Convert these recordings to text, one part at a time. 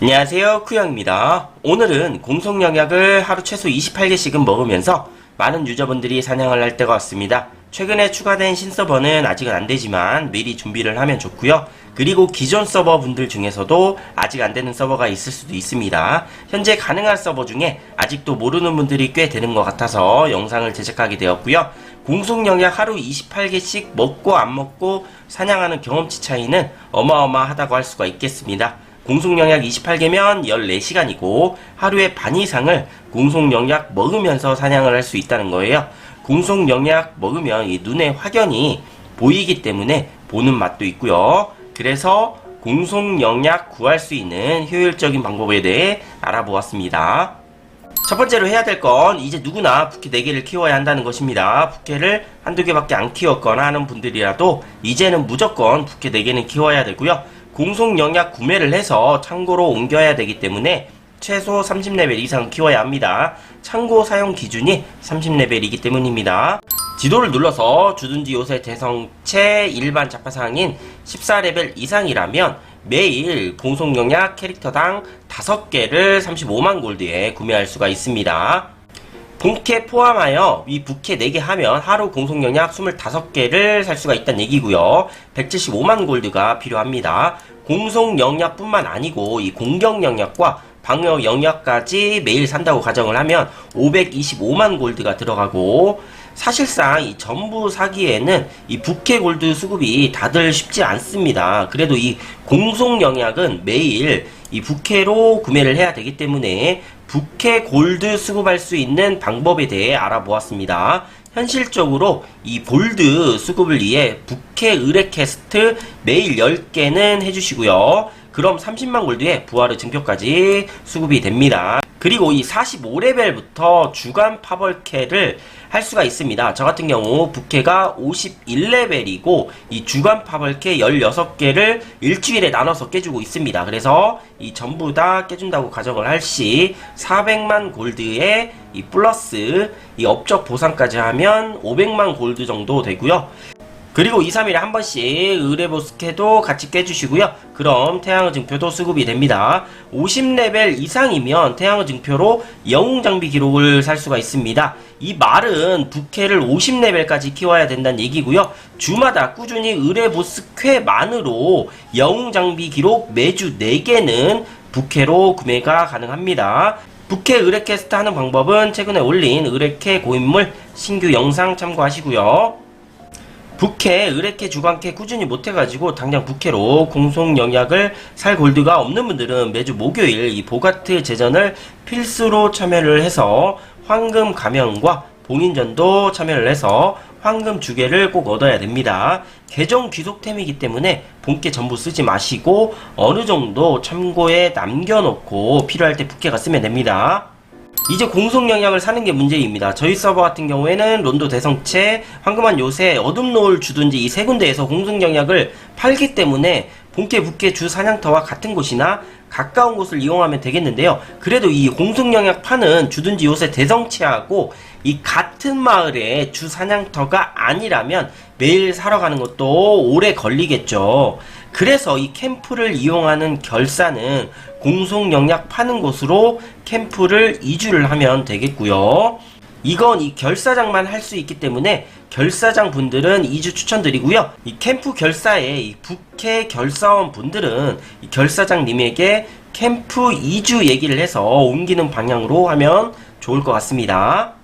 안녕하세요 쿠영입니다. 오늘은 공속영약을 하루 최소 28개씩은 먹으면서 많은 유저분들이 사냥을 할 때가 왔습니다. 최근에 추가된 신서버는 아직은 안되지만 미리 준비를 하면 좋고요. 그리고 기존 서버 분들 중에서도 아직 안되는 서버가 있을 수도 있습니다. 현재 가능한 서버 중에 아직도 모르는 분들이 꽤 되는 것 같아서 영상을 제작하게 되었고요. 공속영약 하루 28개씩 먹고 안 먹고 사냥하는 경험치 차이는 어마어마하다고 할 수가 있겠습니다 공속영약 28개면 14시간이고 하루에 반 이상을 공속영약 먹으면서 사냥을 할 수 있다는 거예요. 공속영약 먹으면 이 눈에 확연히 보이기 때문에 보는 맛도 있고요. 그래서 공속영약 구할 수 있는 효율적인 방법에 대해 알아보았습니다. 첫 번째로 해야 될 건 이제 누구나 부캐 4개를 키워야 한다는 것입니다. 부캐를 한두 개밖에 안 키웠거나 하는 분들이라도 이제는 무조건 부캐 4개는 키워야 되고요. 공속 영약 구매를 해서 창고로 옮겨야 되기 때문에 최소 30레벨 이상 키워야 합니다. 창고 사용 기준이 30레벨이기 때문입니다. 지도를 눌러서 주둔지 요새 대성체 일반 자파상인 14레벨 이상이라면 매일 공속 영약 캐릭터당 5개를 35만 골드에 구매할 수가 있습니다. 본캐 포함하여 이 부캐 4개 하면 하루 공속 영약 25개를 살 수가 있다는 얘기고요. 175만 골드가 필요합니다. 공속 영약뿐만 아니고 이 공격 영약과 방어 영약까지 매일 산다고 가정을 하면 525만 골드가 들어가고 사실상 이 전부 사기에는 이 부캐 골드 수급이 다들 쉽지 않습니다. 그래도 이 공속 영약은 매일 이 부캐로 구매를 해야 되기 때문에 부캐 골드 수급할 수 있는 방법에 대해 알아보았습니다. 현실적으로 이 골드 수급을 위해 부캐 의뢰 캐스트 매일 10개는 해주시고요. 그럼 30만 골드에 부활의 증표까지 수급이 됩니다. 그리고 이 45레벨부터 주간 파벌캐를 할 수가 있습니다. 저 같은 경우 부캐가 51레벨이고 이 주간 파벌캐 16개를 일주일에 나눠서 깨주고 있습니다. 그래서 이 전부 다 깨준다고 가정을 할 시 400만 골드에 이 플러스 이 업적 보상까지 하면 500만 골드 정도 되고요. 그리고 2, 3일에 한 번씩 의뢰보스캐도 같이 깨주시고요. 그럼 태양의 증표도 수급이 됩니다. 50레벨 이상이면 태양의 증표로 영웅장비 기록을 살 수가 있습니다. 이 말은 부캐를 50레벨까지 키워야 된다는 얘기고요. 주마다 꾸준히 의뢰보스캐만으로 영웅장비 기록 매주 4개는 부캐로 구매가 가능합니다. 부캐 의뢰캐스트 하는 방법은 최근에 올린 의뢰캐 고인물 신규 영상 참고하시고요. 부캐, 의뢰캐, 주간캐 꾸준히 못해가지고 당장 부캐로 공속 영약을 살 골드가 없는 분들은 매주 목요일 이 보가트 제전을 필수로 참여를 해서 황금 가면과 봉인전도 참여를 해서 황금 주개를 꼭 얻어야 됩니다. 계정 귀속템이기 때문에 본캐 전부 쓰지 마시고 어느 정도 참고에 남겨놓고 필요할 때 부캐가 쓰면 됩니다. 이제 공속 영약을 사는 게 문제입니다. 저희 서버 같은 경우에는 론도 대성체, 황금한 요새, 어둠 노을 주둔지 이 세 군데에서 공속 영약을 팔기 때문에 본캐 부캐 주 사냥터와 같은 곳이나 가까운 곳을 이용하면 되겠는데요. 그래도 이 공속 영약 파는 주둔지 요새 대성체하고 이 같은 마을의 주 사냥터가 아니라면 매일 사러 가는 것도 오래 걸리겠죠. 그래서 이 캠프를 이용하는 결사는 공속 영약 파는 곳으로 캠프를 이주를 하면 되겠고요. 이건 이 결사장만 할 수 있기 때문에 결사장 분들은 이주 추천드리고요. 이 캠프 결사에 이 북해 결사원 분들은 이 결사장님에게 캠프 이주 얘기를 해서 옮기는 방향으로 하면 좋을 것 같습니다.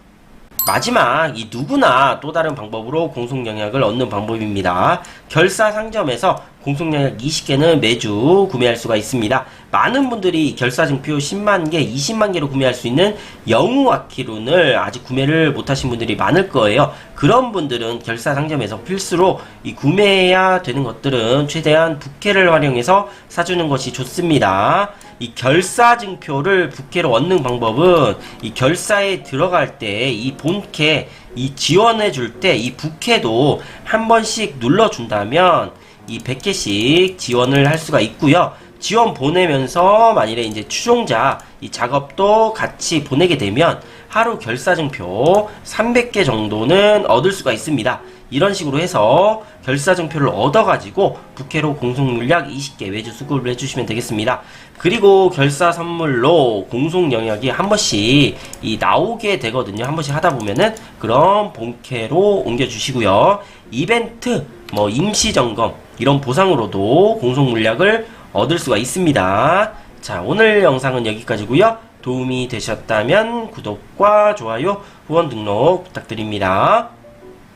마지막 이 누구나 또 다른 방법으로 공속 영약을 얻는 방법입니다. 결사 상점에서 공속 영약 20개는 매주 구매할 수가 있습니다. 많은 분들이 결사 증표 10만 개, 20만 개로 구매할 수 있는 영웅 아키룬을 아직 구매를 못하신 분들이 많을 거예요. 그런 분들은 결사 상점에서 필수로 이 구매해야 되는 것들은 최대한 부캐를 활용해서 사주는 것이 좋습니다. 이 결사 증표를 부캐로 얻는 방법은 이 결사에 들어갈 때 이 본캐 이 지원해 줄 때 이 부캐도 한 번씩 눌러 준다면 이 100개씩 지원을 할 수가 있고요. 지원 보내면서 만일에 이제 추종자 이 작업도 같이 보내게 되면 하루 결사증표 300개 정도는 얻을 수가 있습니다. 이런 식으로 해서 결사증표를 얻어가지고 부캐로 공속물약 20개 외주 수급을 해주시면 되겠습니다. 그리고 결사 선물로 공속 영역이 한 번씩 이 나오게 되거든요. 한 번씩 하다 보면은 그럼 본캐로 옮겨주시고요. 이벤트, 뭐 임시 점검 이런 보상으로도 공속 물약을 얻을 수가 있습니다. 자, 오늘 영상은 여기까지고요. 도움이 되셨다면 구독과 좋아요, 후원 등록 부탁드립니다.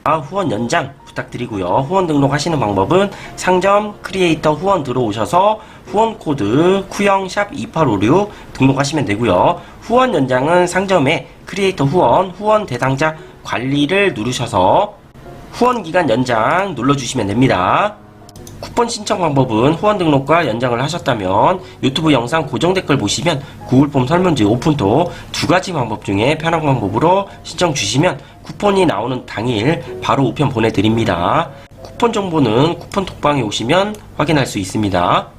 아, 후원 연장 부탁드리고요. 후원 등록하시는 방법은 상점 크리에이터 후원 들어오셔서 후원 코드 쿠영샵 2856 등록하시면 되고요. 후원 연장은 상점에 크리에이터 후원, 후원 대상자 관리를 누르셔서 후원 기간 연장 눌러주시면 됩니다. 쿠폰 신청 방법은 후원 등록과 연장을 하셨다면 유튜브 영상 고정 댓글 보시면 구글 폼 설문지 오픈도 두 가지 방법 중에 편한 방법으로 신청 주시면 쿠폰이 나오는 당일 바로 우편 보내드립니다. 쿠폰 정보는 쿠폰 톡방에 오시면 확인할 수 있습니다.